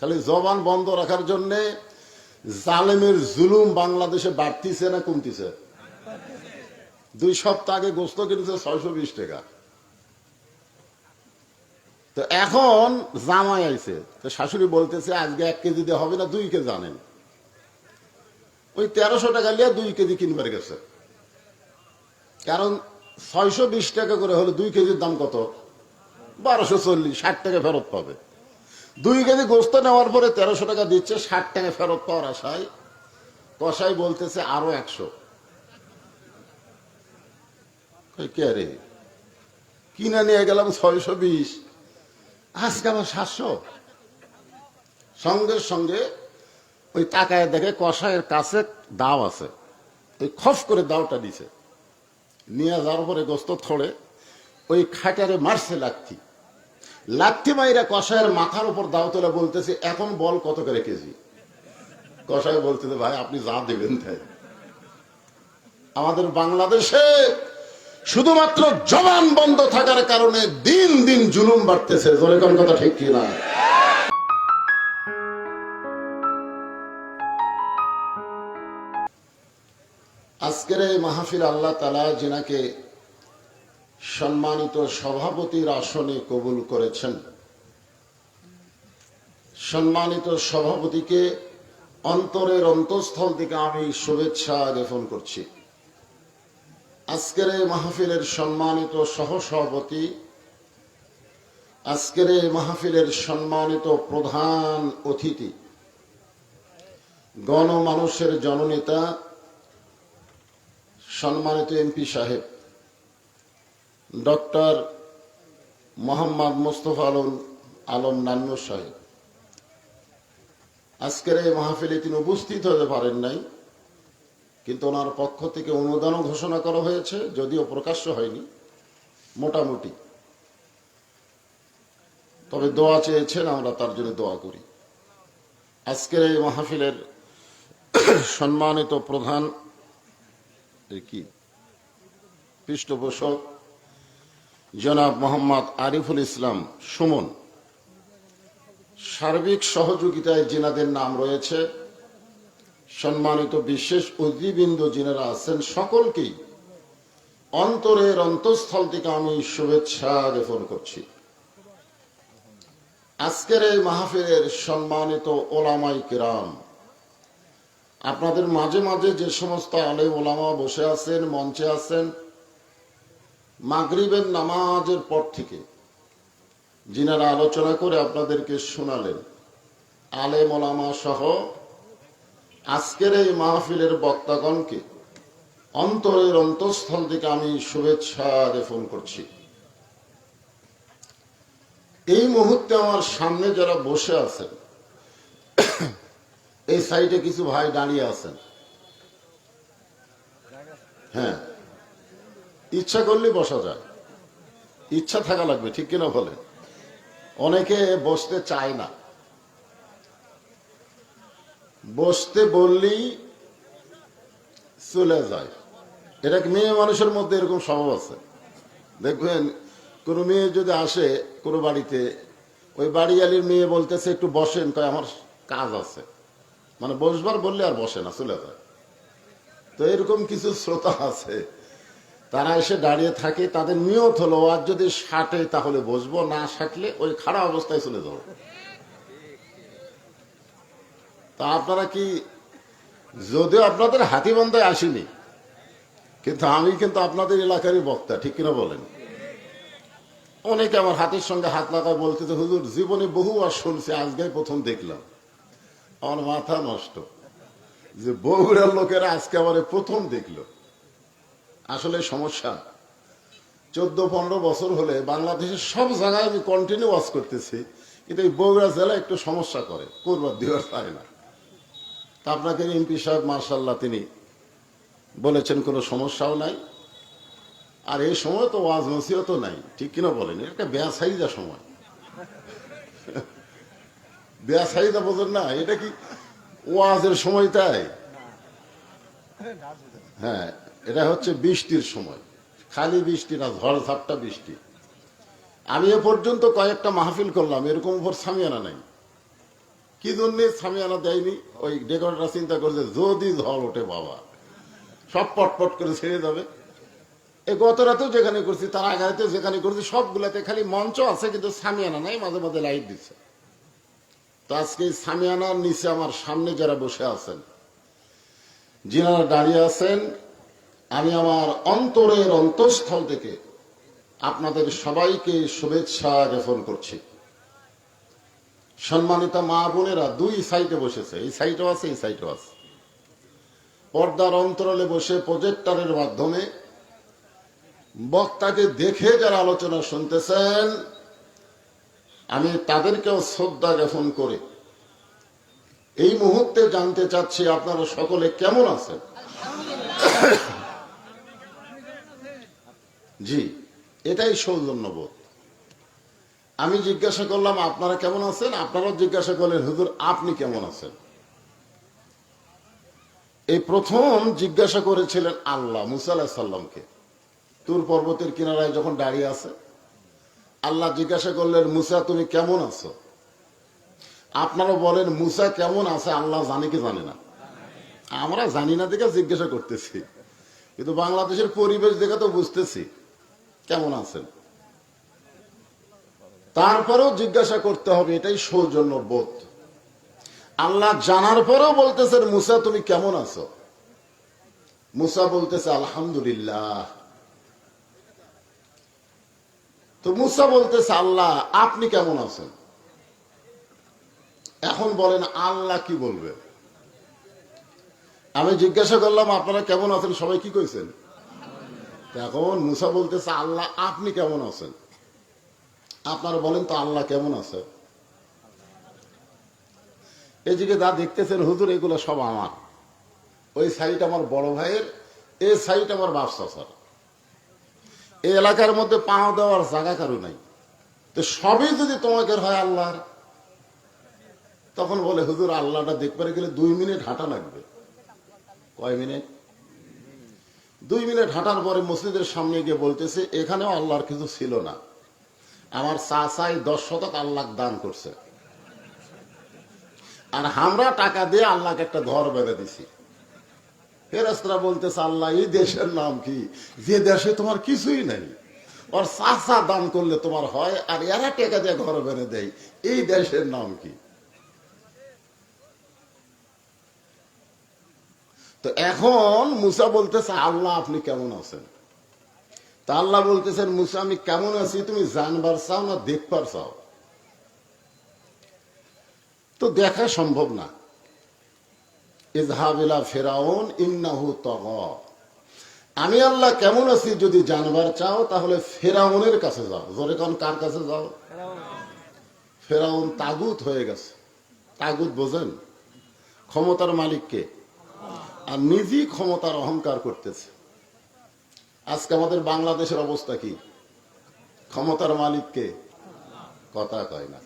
খালি জবান বন্ধ রাখার জন্য জালেমের জুলুম বাংলাদেশে বাড়তিছে না কমতিছে? দুই সপ্তাহ আগে গোস্ত কিনেছে ছয়শো বিশ টাকা। তো এখন জামাই আইছে। তো শাশুড়ি বলতেছে, আজকে এক কেজি দিয়ে হবে না, দুই কেজি আনেন। ওই তেরোশো টাকা নিয়ে দুই কেজি কিনবার গেছে। কারণ ছয়শো বিশ টাকা করে হলে দুই কেজির দাম কত? বারোশো চল্লিশ, ষাট টাকা ফেরত পাবে। দুই কেজি গোস্ত নেওয়ার পরে তেরোশো টাকা দিচ্ছে, ষাট টাকা ফেরত পাওয়ার আশায়। কষাই বলতেছে আরও একশো। রে? কিনে নিয়ে গেলাম ছয়শো বিশ। আজকে আমার সাতশো। সঙ্গে সঙ্গে ওই টাকায় দেখে কষায়ের কাছে দাও আছে। ওই খফ করে দাওটা দিছে। নিয়ে যাওয়ার পরে গোস্ত থড়ে, ওই খাটারে মারছে লাথি লাথি মাইরা কষায়ের মাথার উপর দাও তোলা বলতেছে, এখন বল কত করে কেজি? কষায় বলতেছে, ভাই, আপনি যা দেবেন তাই। আমাদের বাংলাদেশে শুধুমাত্র জবান বন্ধ থাকার কারণে দিন দিন জুলুম বাড়তেছে। জোরে কোন কথা ঠিক কি না? আজকের এই মাহফিল আল্লাহ তালা যিনাকে সম্মানিত সভাপতির আসনে কবুল করেছেন। সম্মানিত সভাপতিকে অন্তরের অন্তঃস্থল থেকে আমি শুভেচ্ছা জ্ঞাপন করছি। আজকের এই মাহফিলের সম্মানিত সহসভাপতি, আজকের এই মাহফিলের সম্মানিত প্রধান অতিথি, গণমানুষের জননেতা, সম্মানিত এমপি সাহেব। ডক্টর মোহাম্মদ মোস্তফা আলম আলম নান্নু সাহেব। আজকের এই মাহফিলে তিনি উপস্থিত হতে পারেন নাই, কিন্তু ওনার পক্ষ থেকে অনুদানও ঘোষণা করা হয়েছে, যদিও প্রকাশ্য হয়নি, মোটামুটি। তবে দোয়া চেয়েছেন, আমরা তার জন্য দোয়া করি। আজকের এই মাহফিলের সম্মানিত প্রধান কি? পৃষ্ঠপোষক জনাব মোহাম্মদ আরিফুল ইসলাম সুমন। সার্বিক সহযোগিতায় জিনাদের নাম রয়েছে। সম্মানিত বিশেষ অতিবৃন্দ যিনারা আছেন সকলকেই অন্তরের অন্তঃস্থল থেকে আমি শুভেচ্ছা জ্ঞাপন করছি। আজকের এই মাহফিলের সম্মানিত ওলামাই কিরাম, আপনাদের মাঝে মাঝে যে সমস্ত আলে ওলামা বসে আছেন, মঞ্চে আছেন মাগরিবের নামাজের পর থেকে যিনারা আলোচনা করে আপনাদেরকে শোনালেন আলে মোলামা সহ আজকের এই মাহফিলের বক্তাগণকে অন্তরের অন্তঃস্থল থেকে আমি শুভেচ্ছা জ্ঞাপন করছি। এই মুহূর্তে আমার সামনে যারা বসে আছেন, এই সাইডে কিছু ভাই দাঁড়িয়ে আছেন। হ্যাঁ ইচ্ছা করলে বসা যায়। ইচ্ছা থাকা লাগবে, ঠিক কিনা বলে অনেকে বসতে চায় না। বসতে বললেই চলে যায়। এটা মেয়ে মানুষের মধ্যে এরকম স্বভাব আছে? দেখবেন, কোনো মেয়ে যদি আসে কোনো বাড়িতে, ওই বাড়িয়ালির মেয়ে বলতেছে, একটু বসেন। কয়, আমার কাজ আছে। মানে বসবার বললে আর বসে না, চলে যায়। তো এরকম কিছু শ্রোতা আছে। তারা এসে দাঁড়িয়ে থাকে, তাদের নিয়ত হলো আর যদি সাটে তাহলে বসবো, না সাটলে ওই খারাপ অবস্থায় চলে যাব। তা আপনারা কি, যদিও আপনাদের হাতিবন্ধায় আসিনি, কিন্তু আমি কিন্তু আপনাদের এলাকারই বক্তা, ঠিক কিনা বলেন? অনেকে আমার হাতের সঙ্গে হাত লাগায় বলতেছে হুজুর, জীবনে বহু আর শুনছি আজকে প্রথম দেখলাম। আমার মাথা নষ্ট, যে বগুড়ার লোকেরা আজকে আমার প্রথম দেখল। আসলে সমস্যা। চোদ্দ পনেরো বছর হলে বাংলাদেশের সব জায়গায় আমি কন্টিনিউ ওয়াজ করতেছি, কিন্তু এই বগুড়া জেলা একটু সমস্যা করে করবার দেওয়ার পারে না। তা আপনাকে এমপি সাহেব মার্শাল্লাহ তিনি বলেছেন, কোনো সমস্যাও নাই। আর এই সময় তো ওয়াজ নসিহত নাই, ঠিক কিনা বলেন? এটা বেয়াসাইজা সময়। বেয়াসাইজা বোঝেন না, এটা কি ওয়াজের সময় তাই হ্যাঁ এটা হচ্ছে বৃষ্টির সময়। খালি বৃষ্টি না ঝড় ঝাপটা বৃষ্টি। আমি এ পর্যন্ত কয়েকটা মাহফিল করলাম, এরকম উপর সামিয়ানা নাই। কি জন্য সামিয়ানা দেয়নি? ওই ডেকোরেটর চিন্তা করছে, যদি ঝড় ওঠে বাবা, সব পটপট করে ছেড়ে যাবে। এ গত রাতেও যেখানে করছি, তার আগে রাতেও যেখানে করছি, সবগুলাতে খালি মঞ্চ আছে, কিন্তু সামিয়ানা নাই, মাঝে মাঝে লাইট দিচ্ছে। তো আজকে সামিয়ানার নিচে আমার সামনে যারা বসে আছেন, যিনারা দাঁড়িয়ে আছেন আমি আমার অন্তরের অন্তঃস্থল থেকে আপনাদের সবাইকে শুভেচ্ছা জ্ঞাপন করছি। সম্মানিত মা বোনেরা, দুই সাইডে বসেছে। এই সাইডও আছে, এই সাইডও আছে। পর্দার অন্তরালে বসে প্রজেক্টারের মাধ্যমে বক্তাকে দেখে যারা আলোচনা শুনতেছেন, আমি তাদেরকেও শ্রদ্ধা জ্ঞাপন করে এই মুহূর্তে জানতে চাচ্ছি আপনারা সকলে কেমন আছেন? জি, এটাই সৌজন্যবোধ। আমি জিজ্ঞাসা করলাম, আপনারা কেমন আছেন? আপনারাও জিজ্ঞাসা করলেন, হুজুর, আপনি কেমন আছেন? এই প্রথম জিজ্ঞাসা করেছিলেন আল্লাহ, মুসা তুর পর্বতের কিনারায় যখন দাঁড়িয়ে আছে, আল্লাহ জিজ্ঞাসা করলেন, মুসা, তুমি কেমন আছো? আপনারা বলেন, মুসা কেমন আছে? আল্লাহ জানে কি জানে না। আমরা জানি না দেখে জিজ্ঞাসা করতেছি। কিন্তু বাংলাদেশের পরিবেশ দেখে তো বুঝতেছি। কেমন আছেন? তারপরেও জিজ্ঞাসা করতে হবে, এটাই সৌজন্য বোধ আল্লাহ জানার পরেও বলতেছেন, মুসা, তুমি কেমন আছো? মুসা বলতেছে, আলহামদুলিল্লাহ। তো মুসা বলতেছে, আল্লাহ, আপনি কেমন আছেন? এখন বলেন, আল্লাহ কি বলবে? আমি জিজ্ঞাসা করলাম, আপনারা কেমন আছেন? সবাই কি কইছেন? এখন মুসা বলতেছে, আল্লাহ, আপনি কেমন আছেন? আপনারা বলেন তো, আল্লাহ কেমন আছে? এদিকে যা দেখতেছেন, হুজুর, এগুলো সব আমার। ওই সাইড আমার বড় ভাইয়ের, এই সাইড আমার বাপসা স্যার এই এলাকার মধ্যে পাও দেওয়ার জায়গা কারও নাই। তো সবই যদি তোমাকে হয় আল্লাহর। তখন বলে, হুজুর, আল্লাহটা দেখতে গেলে দুই মিনিট হাঁটা লাগবে। কয় মিনিট? দুই মিনিট হাঁটার পরে মসজিদের সামনে গিয়ে বলতেছে, এখানেও আল্লাহর কিছু ছিল না। আমার চাচাই দশ শতক আল্লাহ দান করছে। আর আমরা টাকা দিয়ে আল্লাহকে একটা ঘর বেঁধে দিছি। ফেরেস্তরা বলতেছে, আল্লাহ, এই দেশের নাম কি? যে দেশে তোমার কিছুই নাই। ওর চাচা দান করলে তোমার হয়, আর এরা টাকা দিয়ে ঘর বেঁধে দেয়। এই দেশের নাম কি? তো এখন মুসা বলতেছে, আল্লাহ, আপনি কেমন আছেন? তা আল্লাহ বলতেছেন, মুসা, আমি কেমন আছি? তুমি জানবার চাও না দেখবার চাও? তো দেখা সম্ভব না। ইজহাবিলা ফেরাউন, ইন্নাহু তগ। আমি আল্লাহ কেমন আছি যদি জানবার চাও, তাহলে ফেরাউনের কাছে যাও। জোরে কোন কার কাছে যাও? ফেরাউন তাগুত হয়ে গেছে। তাগুত বোঝেন? ক্ষমতার মালিককে। আর নিজেই ক্ষমতার অহংকার করতেছে। আজকে আমাদের বাংলাদেশের অবস্থা কি? ক্ষমতার মালিককে কথা কয় না।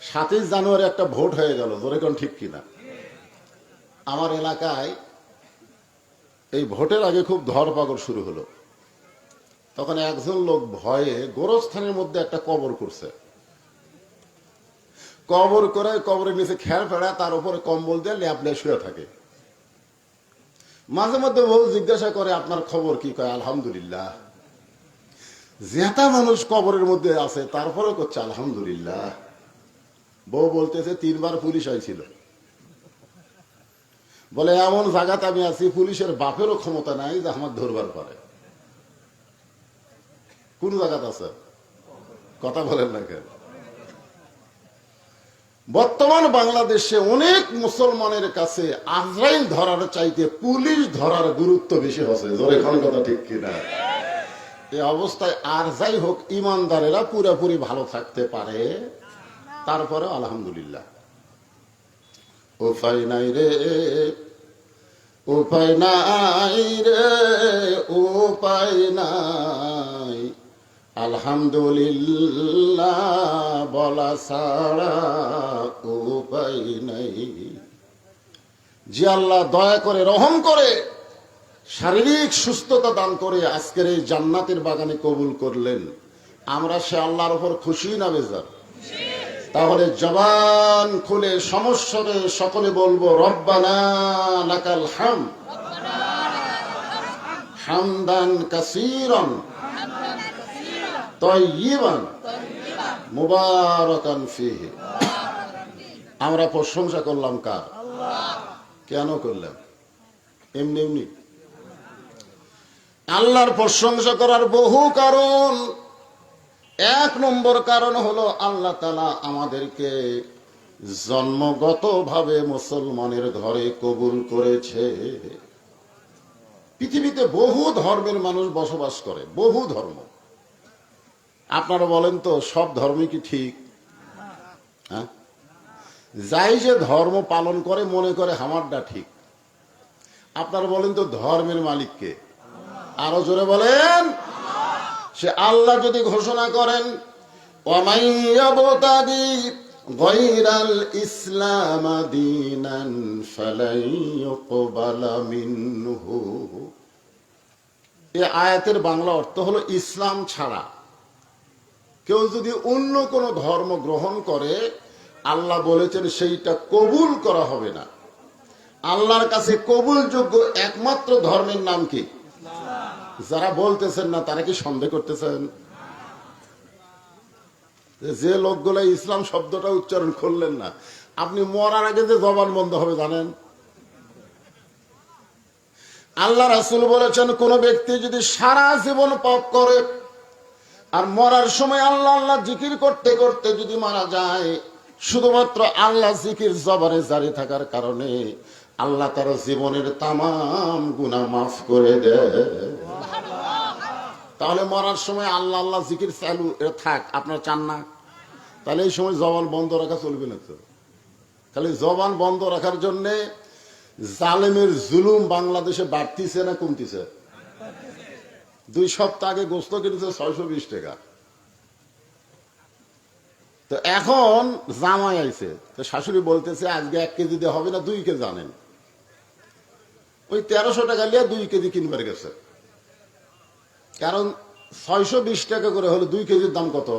সাতই জানুয়ারি একটা ভোট হয়ে গেল ধরে ঠিক কিনা? আমার এলাকায় এই ভোটের আগে খুব ধরপাকড় শুরু হলো। তখন একজন লোক ভয়ে গোরস্থানের মধ্যে একটা কবর করছে। কবর করে কবরের নিচে খেয়াল ফেড়া তার উপরে কম্বল দিয়ে ল্যাপ শুয়ে থাকে। মাঝে মধ্যে বউ জিজ্ঞাসা করে, আপনার খবর কি? কয়, আলহামদুলিল্লাহ। জেতা মানুষ কবরের মধ্যে আছে তারপরে করছে, আলহামদুলিল্লাহ। বউ বলতেছে, তিনবার পুলিশ হয়েছিল বলে, এমন জায়গাতে আমি আছি, পুলিশের বাপেরও ক্ষমতা নাই যে আমার ধরবার পারে। কোন জায়গাতে আছে? কথা বলেন না কেন? বর্তমান বাংলাদেশে অনেক মুসলমানের কাছে আজরাইল ধরার চাইতে পুলিশ ধরার গুরুত্ব বেশি হচ্ছে। জোরে খান কথা ঠিক কিনা? এই অবস্থায় আর যাই হোক, ইমানদারেরা পুরোপুরি ভালো থাকতে পারে। তারপরে আলহামদুলিল্লাহ। উপায় নাই রে, উপায় নাই রে, উপায় নাই। আলহামদুলিল্লাহ, বলা ছাড়া উপায় নাই। যে আল্লাহ দয়া করে, রহম করে, শারীরিক সুস্থতা দান করে আজকের এই জান্নাতের বাগানে কবুল করলেন, আমরা সে আল্লাহর উপর খুশি না বেজার? তাহলে জবান খুলে সমস্যরে সকলে বলব, রব্বানা লাকাল হাম হামদান কাসীরান। তয়্যিবান। মুবারাকান ফিহি। আমরা প্রশংসা করলাম কার? কেন করলাম এমনি এমনি। আল্লাহর প্রশংসা করার বহু কারণ। এক নম্বর কারণ হলো আল্লাহ তালা আমাদেরকে জন্মগতভাবে মুসলমানের ঘরে কবুল করেছে। পৃথিবীতে বহু ধর্মের মানুষ বসবাস করে বহু ধর্ম। আপনারা বলেন তো, সব ধর্মই কি ঠিক? হ্যাঁ? যাই যে ধর্ম পালন করে, মনে করে হামারটা ঠিক। আপনারা বলেন তো, ধর্মের মালিককে আরও জোরে বলেন। সে আল্লাহ যদি ঘোষণা করেন ইসলাম ইউকবালা আয়াতের বাংলা অর্থ হলো ইসলাম ছাড়া। কেউ যদি অন্য কোনো ধর্ম গ্রহণ করে, আল্লাহ বলেছেন সেইটা কবুল করা হবে না। আল্লাহর কাছে কবুলযোগ্য একমাত্র ধর্মের নাম কি? যারা বলতেছেন না, তারা কি সন্দেহ করতেছেন? যে লোকগুলো ইসলাম শব্দটা উচ্চারণ করলেন না, আপনি মরার আগে যে জবান বন্ধ হবে জানেন? আল্লাহ রাসুল বলেছেন, কোন ব্যক্তি যদি সারা জীবন পাপ করে আর মরার সময় আল্লাহ আল্লাহ জিকির করতে করতে যদি মারা যায়, শুধুমাত্র আল্লাহ জিকির জবানে জারি থাকার কারণে আল্লাহ তার জীবনের তামাম গুণা মাফ করে দেয়। তাহলে মরার সময় আল্লাহ আল্লাহ জিকির চালু থাক, আপনার চান না। তাহলে এই সময় জবান বন্ধ রাখা চলবে না তো। তাহলে জবান বন্ধ রাখার জন্যে জালেমের জুলুম বাংলাদেশে বাড়তিছে না কমতিছে? দুই সপ্তাহ আগে গোস্ত কিনেছে ছয়শো বিশ টাকা। তো এখন জামাই আইছে। তো শাশুড়ি বলতেছে, আজকে এক কেজি দিয়ে হবে না, দুই কেজি আনেন। ওই তেরোশো টাকা নিয়ে দুই কেজি কিনবার গেছে। কারণ ছয়শো বিশ টাকা করে হলে দুই কেজির দাম কত?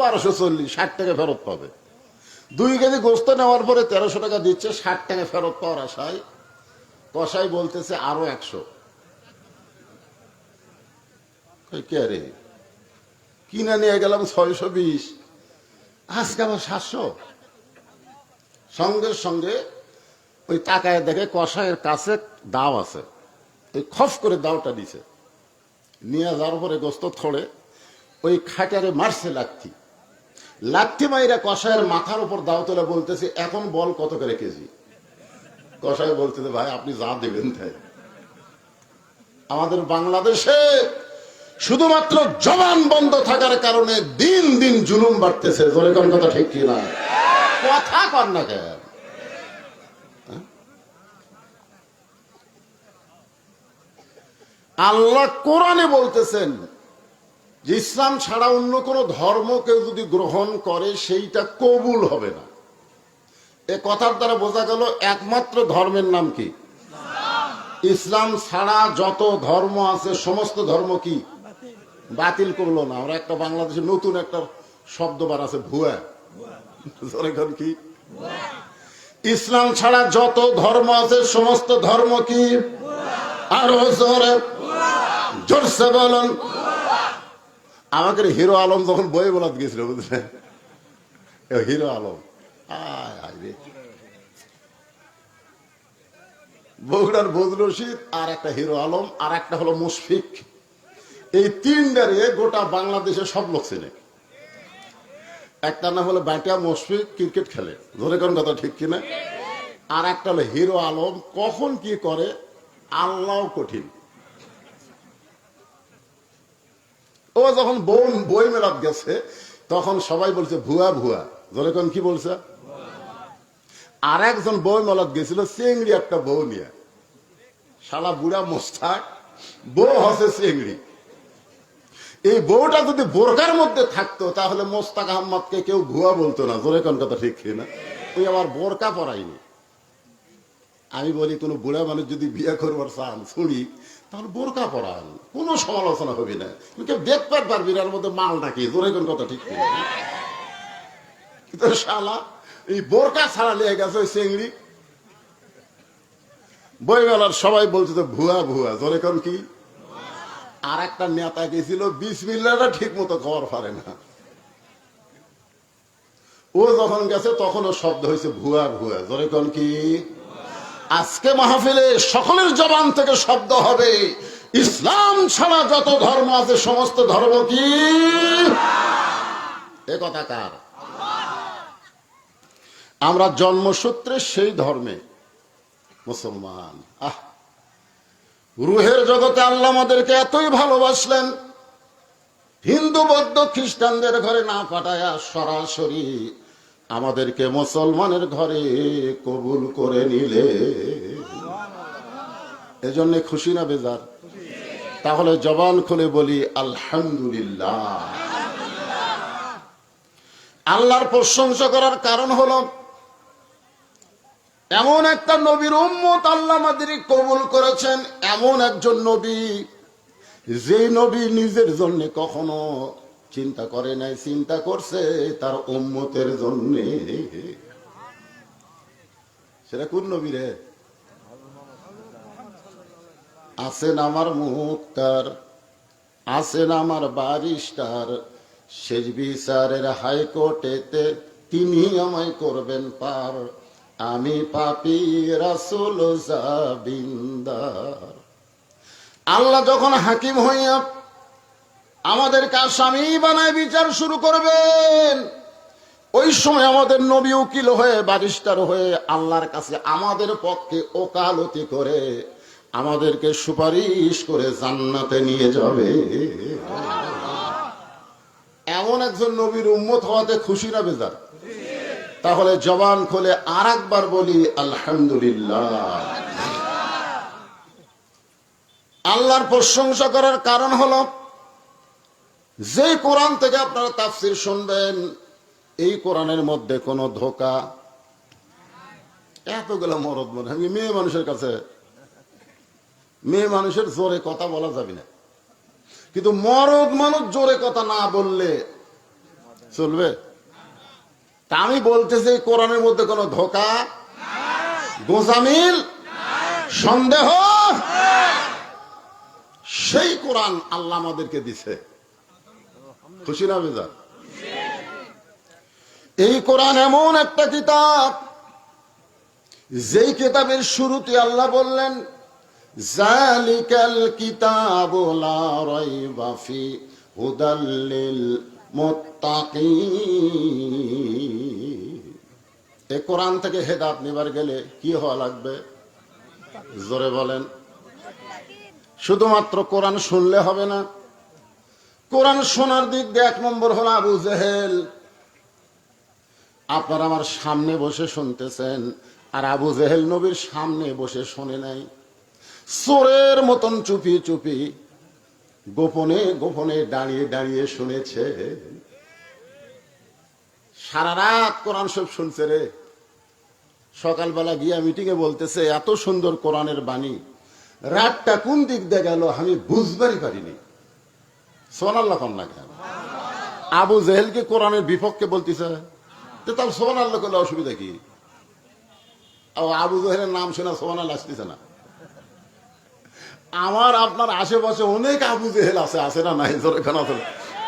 বারোশো চল্লিশ, ষাট টাকা ফেরত পাবে। দুই কেজি গোস্ত নেওয়ার পরে তেরোশো টাকা দিচ্ছে, ষাট টাকা ফেরত পাওয়ার আশায়। কষাই বলতেছে, আরও একশো। কে রে কিনে নিয়ে গেলাম ছয়শো বিশ। আজকে আমার সাতশো। সঙ্গে সঙ্গে ওই তাকায় দেখে কষায়ের কাছে দাও আছে। ওই খফ করে দাওটা দিছে। নিয়ে যাওয়ার পরে গোস্ত থড়ে ওই খাটারে মারছে লাঠি লাঠি মাইরা কষায়ের মাথার উপর দাও তোলে বলতেছে, এখন বল কত করে কেজি? কষায় বলতেছে, ভাই, আপনি যা দেবেন তাই। আমাদের বাংলাদেশে শুধুমাত্র জবান বন্ধ থাকার কারণে দিন দিন জুলুম বাড়তেছে। জোরে কোন কথা ঠিক কি না কথা কর না কেন? হ্যাঁ? আল্লাহ কোরআনে বলতেছেন যে ইসলাম ছাড়া অন্য কোন ধর্ম কেউ যদি গ্রহণ করে, সেইটা কবুল হবে না। এ কথার দ্বারা বোঝা গেল একমাত্র ধর্মের নাম কি? ইসলাম ছাড়া যত ধর্ম আছে, সমস্ত ধর্ম কি? বাতিল করল না। আমরা একটা বাংলাদেশে নতুন একটা শব্দ বার আছে, ভুয়া। এখন কি? ইসলাম ছাড়া যত ধর্ম আছে, সমস্ত ধর্ম কি? আরও জোরে। জোরসে বলুন। আমাকে হিরো আলম যখন বই বলাত গেছিল, বুঝলেন? হিরো আলম। বগুড়ার বদর রশিদ, আর একটা হিরো আলম, আর একটা হলো মুশফিক। এই তিনটারে গোটা বাংলাদেশে সব লোক চেনে। একটা নাম হলো ব্যাটিয়া মুশফিক ক্রিকেট খেলে। ধরে কোন কথা ঠিক কিনা? আর একটা হলো হিরো আলম, কখন কি করে? আল্লাহ কঠিন। ও যখন বোন বই মেলাত গেছে, তখন সবাই বলছে, ভুয়া ভুয়া। ধরে কোন কি বলছে? আর একজন বই মেলাত গেছিল, চিংড়ি একটা বউ নিয়ে। শালা বুড়া মোস্তাক, বউ হসে চেংড়ি। এই বউটা যদি বোরকার মধ্যে থাকতো, তাহলে মোস্তাক আহমদকে কেউ ভুয়া বলতো না। জোরে কোন কথা ঠিক না ওই আমার বোরকা পরাইনি। আমি বলি, কোনো বুড়া মানুষ যদি বিয়ে করবার চান ছুরি তাহলে বোরকা পরান। কোনো সমালোচনা হবে না। কেউ দেখতে পারবি এর মধ্যে মাল নাকি? জোরে কোন কথা ঠিক কিনা? কিন্তু শালা, এই বোরকা ছাড়া লিয়ে গেছে ওই চেংড়ি। বইমেলার সবাই বলছে তো ভুয়া ভুয়া। জোরে কোন কি? আর একটা নেতা গেছিল বিশ মিল্লাটা ঠিক মতো খবর পারে না। ও যখন গেছে তখনও শব্দ হয়েছে, ভুয়া ভুয়া। জোরে কোন কি? আজকে মাহফিলে সকলের জবান থেকে শব্দ হবে। ইসলাম ছাড়া যত ধর্ম আছে, সমস্ত ধর্ম কি? এ কথা কার? আমরা জন্মসূত্রে সেই ধর্মে মুসলমান। আহ! রুহের জগতে আল্লাহ আমাদেরকে এতই ভালোবাসলেন। হিন্দু, বৌদ্ধ, খ্রিস্টানদের ঘরে না পাঠায়া সরাসরি আমাদেরকে মুসলমানের ঘরে কবুল করে নিলে। এজন্য খুশি না বেজার? তাহলে জবান খুলে বলি, আলহামদুলিল্লাহ। আল্লাহর প্রশংসা করার কারণ হলো এমন একটা নবীর উম্মত আল্লাহ আমাদের কবুল করেছেন, এমন একজন নবী। যে নবী নিজের জন্য কখনো চিন্তা করে নাই, চিন্তা করছে তার উম্মতের জন্য। সেটা কোন নবী রে? আছেন আমার মুক্তার আছেন আমার বারিস্টার। শেষ বিচারের হাইকোর্টেতে তিনি আমায় করবেন পার। আমি পাপি রাসুল আল্লাহ যখন হাকিম হইয়া আমাদেরকে স্বামী বানায় বিচার শুরু করবেন, ওই সময় আমাদের নবী উকিল হয়ে বারিস্টার হয়ে আল্লাহর কাছে আমাদের পক্ষে ওকালতি করে আমাদেরকে সুপারিশ করে জান্নাতে নিয়ে যাবে। এমন একজন নবীর উম্মত হওয়াতে খুশি না বেজার? তাহলে জবান খোলে আর একবার বলি, আলহামদুলিল্লাহ। আল্লাহর প্রশংসা করার কারণ হলো, যে কোরআন থেকে আপনারা তাফসির শুনবেন, এই কোরআনের মধ্যে কোনো ধোকা। এতগুলো মরদ মনে আমি মেয়ে মানুষের কাছে, মেয়ে মানুষের জোরে কথা বলা যাবে না। কিন্তু মরদ মানুষ জোরে কথা না বললে চলবে? তা আমি বলতেছি, কোরআনের মধ্যে কোনো ধোকা? গোজামিল? সন্দেহ? সেই কোরআন আল্লাহ আমাদেরকে দিছে। খুশি না বেজা? এই কোরআন এমন একটা কিতাব, যেই কিতাবের শুরুতে আল্লাহ বললেন, জালিকাল কিতাব লা এ কোরআন থেকে হেদাত নিবার গেলে কি হওয়া লাগবে? জোরে বলেন। শুধুমাত্র কোরআন শুনলে হবে না। কোরআন শোনার দিক দিয়ে এক নম্বর হলো আবু জেহেল। আপনারা আমার সামনে বসে শুনতেছেন, আর আবু জেহেল নবীর সামনে বসে শোনে নাই। চোরের মতন চুপি চুপি গোপনে গোপনে দাঁড়িয়ে দাঁড়িয়ে শুনেছে। সারা রাত কোরআন সব শুনছে রে। সকালবেলা গিয়া মিটিং এ বলতেছে, এত সুন্দর কোরআনের বাণী। রাতটা কোন দিক দিয়ে গেল আমি বুঝবারই পারিনি। সোনাল্লাহ কন্যা কেন আবু জেহেলকে কোরআনের বিপক্ষে বলতেছে। তার সোমান আল্লাহ করলে অসুবিধা কি? আবু জেহেলের নাম শোনা আল্লাহ আসতেছে না। আমার আপনার আশেপাশে অনেক আবু জেহেল আছে আছে না নাই? জোরে খানা আছে।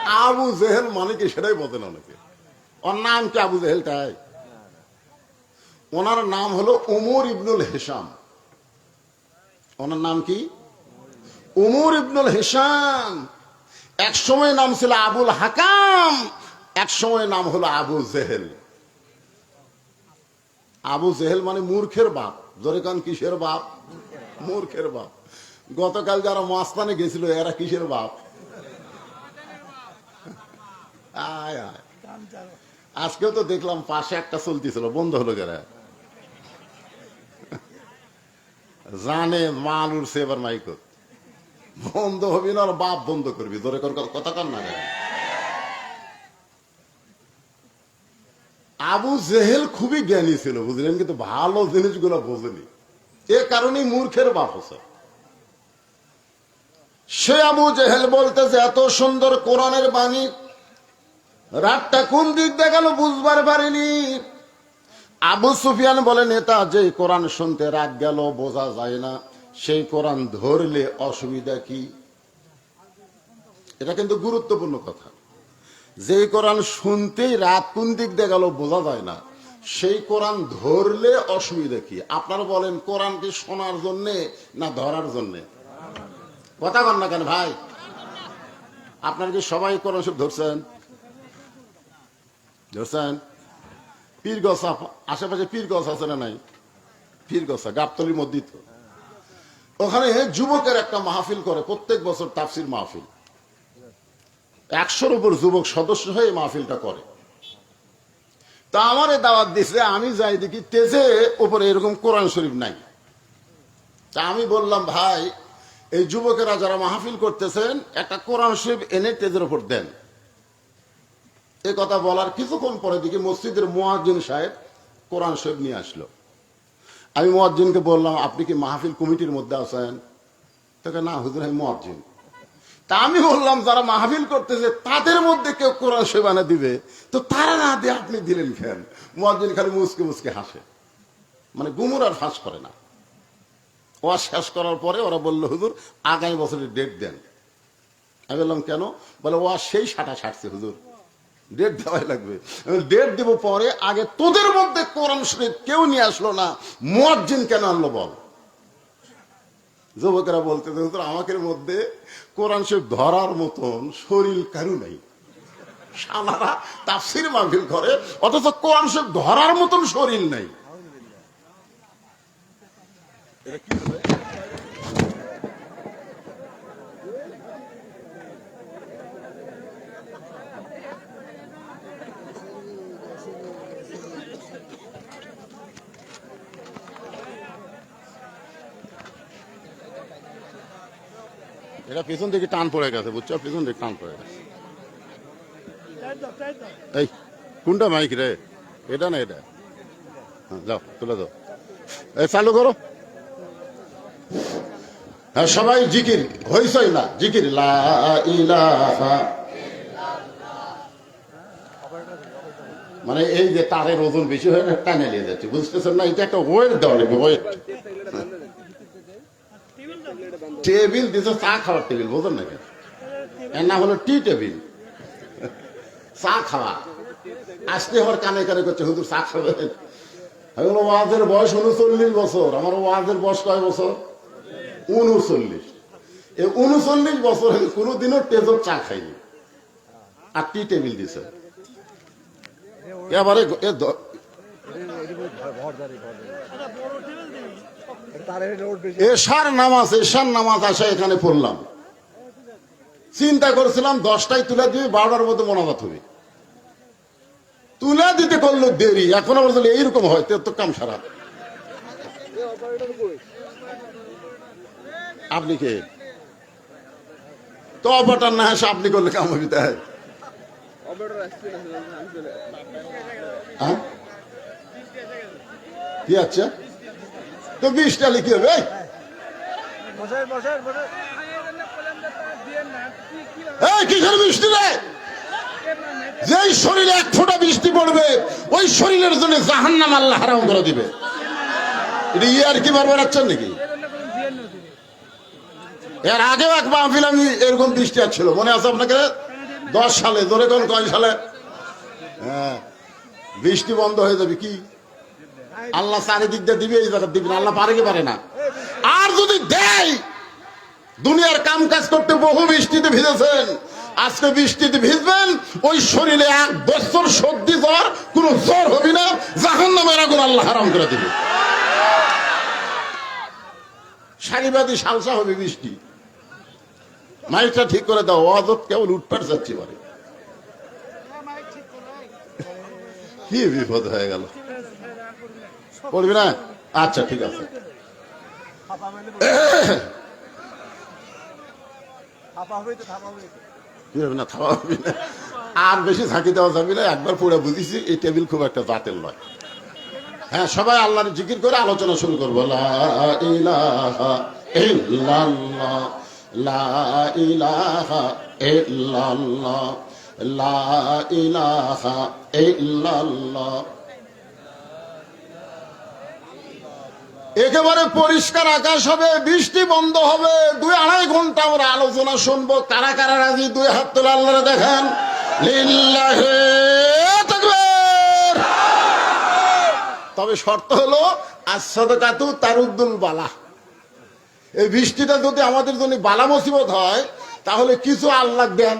আবু জেহেল মানে কি সেটাই বোঝেন অনেকে। ওর নাম কি আবু জেহেল তাই? ওনার নাম হলো উমর ইবনুল হেসাম। ওনার নাম কি? উমর ইবনুল হেসাম। এক সময় নাম ছিল আবুল হাকাম, এক সময় নাম হলো আবু জেহেল। আবু জেহেল মানে মূর্খের বাপ। জোরে কান কিসের বাপ? মূর্খের বাপ। গতকাল যারা মাস্তানে গেছিল, এরা কিসের বাপ? আজকেও তো দেখলাম পাশে একটা চলতেছিল, বন্ধ হলো গেরা জানে মাল উঠছে এবার মাইকত। বন্ধ হবি না, আর বাপ বন্ধ করবি ধরে কর কথা কর না আবু জেহেল খুবই জ্ঞানী ছিল, বুঝলেন? কিন্তু ভালো জিনিসগুলো বোঝেনি। এ কারণেই মূর্খের বাপ হচ্ছে। সে আবু জেহেল বলতেছে, এত সুন্দর কোরআনের বাণী। রাতটা কোন দিক দিয়ে গেল বুঝবার পারিনি। আবু সুফিয়ান বলে, নেতা যে কোরআন শুনতে রাত গেল, বোঝা যায় না। সেই কোরআন ধরলে অসুবিধা কি? এটা কিন্তু গুরুত্বপূর্ণ কথা। যে কোরআন শুনতেই রাত কোন দিক দিয়ে গেল, বোঝা যায় না। সেই কোরআন ধরলে অসুবিধা কি? আপনারা বলেন, কোরআন কি শোনার জন্যে না ধরার জন্যে? কথা কন না কেন ভাই? আপনার কি সবাই কোরআন সব ধরছেন ধরছেন? পীর গছ আশেপাশে পীর গছ আছে না নাই? পীর গছা গাবতলির মধ্যেই তো। ওখানে যুবকের একটা মাহফিল করে, প্রত্যেক বছর তাফসির মাহফিল। একশোর উপর যুবক সদস্য হয়ে মাহফিলটা করে। তা আমারে দাওয়াত দিছে, আমি যাই দেখি তেজে উপরে এরকম কোরআন শরীফ নাই। তা আমি বললাম, ভাই এই যুবকেরা যারা মাহফিল করতেছেন, একটা কোরআন শরীফ এনে তেজের উপর দেন। এ কথা বলার কিছুক্ষণ পরে দেখি মসজিদের মোয়াজ্জিন সাহেব কোরআন শরীফ নিয়ে আসলো। আমি মোয়াজ্জিনকে বললাম, আপনি কি মাহফিল কমিটির মধ্যে আছেন? তাকে না, হুজুর, আমি মোয়াজ্জিন। তা আমি বললাম, যারা মাহফিল করতেছে, তাদের মধ্যে কেউ কোরআন শরীফ এনে দিবে? তো তারা না দিয়ে আপনি দিলেন কেন? মোয়াজ্জিন খালি মুসকে মুসকে হাসে। মানে গুমুর আর ফাঁস করে না। ওয়া শেষ করার পরে ওরা বলল, হুজুর, আগামী বছরের ডেট দেন। আমি বললাম, কেন? বলে ওয়া সেই সাটা ছাড়ছে হুজুর। ডেট দেওয়াই লাগবে। ডেট দেবো পরে, আগে তোদের মধ্যে কোরআন শরীফ কেউ নিয়ে আসলো না, মুয়াজ্জিন কেন আনলো বল? যুবকেরা বলতে, হুজুর, আমাদের মধ্যে কোরআন শরীফ ধরার মতন শরীর কারু নাই। শালারা তাফসির মাহফিল করে, অথচ কোরআন শরীফ ধরার মতন শরীর নাই। এটা পেছন দিকে টান পড়ে গেছে বুঝছ? পেছন দিকে টান পড়ে গেছে। এই কোনটা মাইক রে? এটা না এটা? হ্যাঁ, যাও তুলে দাও। এই চালু করো। হ্যাঁ সবাই জিকির হইসই না? জিকির লা ইলাহা। মানে এই যে তারের ওজন বেশি হয়ে টানে নিয়ে যাচ্ছে বুঝতেছেন না? এটা একটা ওয়েট দেওয়া লাগবে ওয়েট টেবিল দিছে, চা খাওয়ার টেবিল বোঝেন নাকি? এর নাম হলো টি টেবিল। চা খাওয়া। আসতে হওয়ার কানে কানে করছে, হুজুর চা খাবে। আমি ওয়াজের বয়স উনচল্লিশ বছর। আমার ওয়াজের বয়স কয় বছর? উনচল্লিশ। এই উনচল্লিশ বছর কোনোদিনও টেজর চা খাইনি। আর টি টেবিল দিছে। এবারে এশার নামাজ এশার নামাজ আসা এখানে পড়লাম। চিন্তা করেছিলাম দশটায় তুলে দিবি বারোটার মধ্যে মনাজাত হবে। তুলে দিতে করল দেরি এখনও পর্যন্ত এইরকম হয় তো কাম সারা। আপনি কে? তো অপারটার না আসে আপনি করলে কাম হবে তাই। হ্যাঁ? কি আছে তো বিশটা লিখি হবে এই, কিসের বৃষ্টি রে? যেই শরীরে এক ফোঁটা বৃষ্টি পড়বে ওই শরীরের জন্য জাহান্নাম আল্লাহ হারাম করে দিবে। এটা ইয়ে আর কি বার বেড়াচ্ছেন নাকি? এর আগেও এক মাহফিল আমি এরকম বৃষ্টি আসছিল মনে আছে আপনাকে? দশ সালে ধরে কোন কয় সালে? হ্যাঁ বৃষ্টি বন্ধ হয়ে যাবে কি? আল্লাহ চারিদিক দিয়ে দিবে এই জায়গা দিবে না। আল্লাহ পারে কি পারে না? আর যদি দেয়, দুনিয়ার কাম কাজ করতে বহু বৃষ্টিতে ভিজেছেন, আজকে বৃষ্টিতে ভিজবেন, ওই শরীরে এক বছর সর্দি জ্বর, কোনো জ্বর হবে না জাহান নামের আগুন আল্লাহ হারাম করে দিবে। সারিবাদী সালসা হবে বৃষ্টি। মাইকটা ঠিক করে দাও অজত কেবল উঠপাট যাচ্ছে পারে কি বিপদ হয়ে গেল? পড়বি না? আচ্ছা ঠিক আছে। আর বেশি ঝাঁকি দেওয়া যাবে না। একবার পড়ে বুঝেছি, এই টেবিল খুব একটা জাতের নয়। হ্যাঁ সবাই আল্লাহর জিকির করে আলোচনা শুরু করব লা ইলাহা ইল্লাল্লাহ লা ইলাহা ইল্লাল্লাহ একেবারে পরিষ্কার আকাশ হবে, বৃষ্টি বন্ধ হবে। দুই আড়াই ঘণ্টা আমরা আলোচনা শুনব। কারা কারা রাজি? দুই হাত তোলা আল্লাহরে দেখেন। তবে শর্ত হলো আসাদ তারুদ্দুল বালা। এই বৃষ্টিটা যদি আমাদের জন্য বালা মুসিবত হয়, তাহলে কিছু আল্লাহ দেন।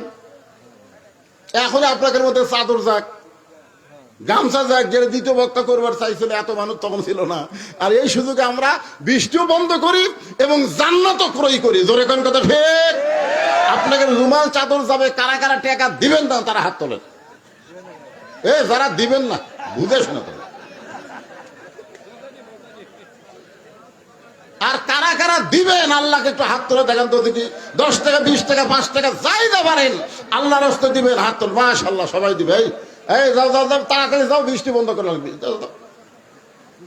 এখন আপনাদের মধ্যে চাদর যাক। গামছা যাক যেটা দ্বিতীয় বক্তা করবার চাইছিল, এত মানুষ তখন ছিল না। আর এই সুযোগে আমরা বৃষ্টিও বন্ধ করি এবং জান্নাতও ক্রয় করি। জোরে কোন কথা ঠিক? আপনাকে রুমাল চাদর যাবে, কারা কারা টাকা দিবেন না, তারা হাত তোলেন। এ, যারা দিবেন না, বুঝে শোনা তোলেন। আর কারা কারা দিবেন, আল্লাহকে একটু হাত তুলে দেখেন তো দেখি। দশ টাকা, বিশ টাকা, পাঁচ টাকা, যাই দা পারেন আল্লাহ রাস্তা দিবেন, হাত তোল মাস আল্লাহ সবাই দিবে। এই যাও যাও যাও তাড়াতাড়ি যাও বৃষ্টি বন্ধ করে লাগবে যাও, যাও।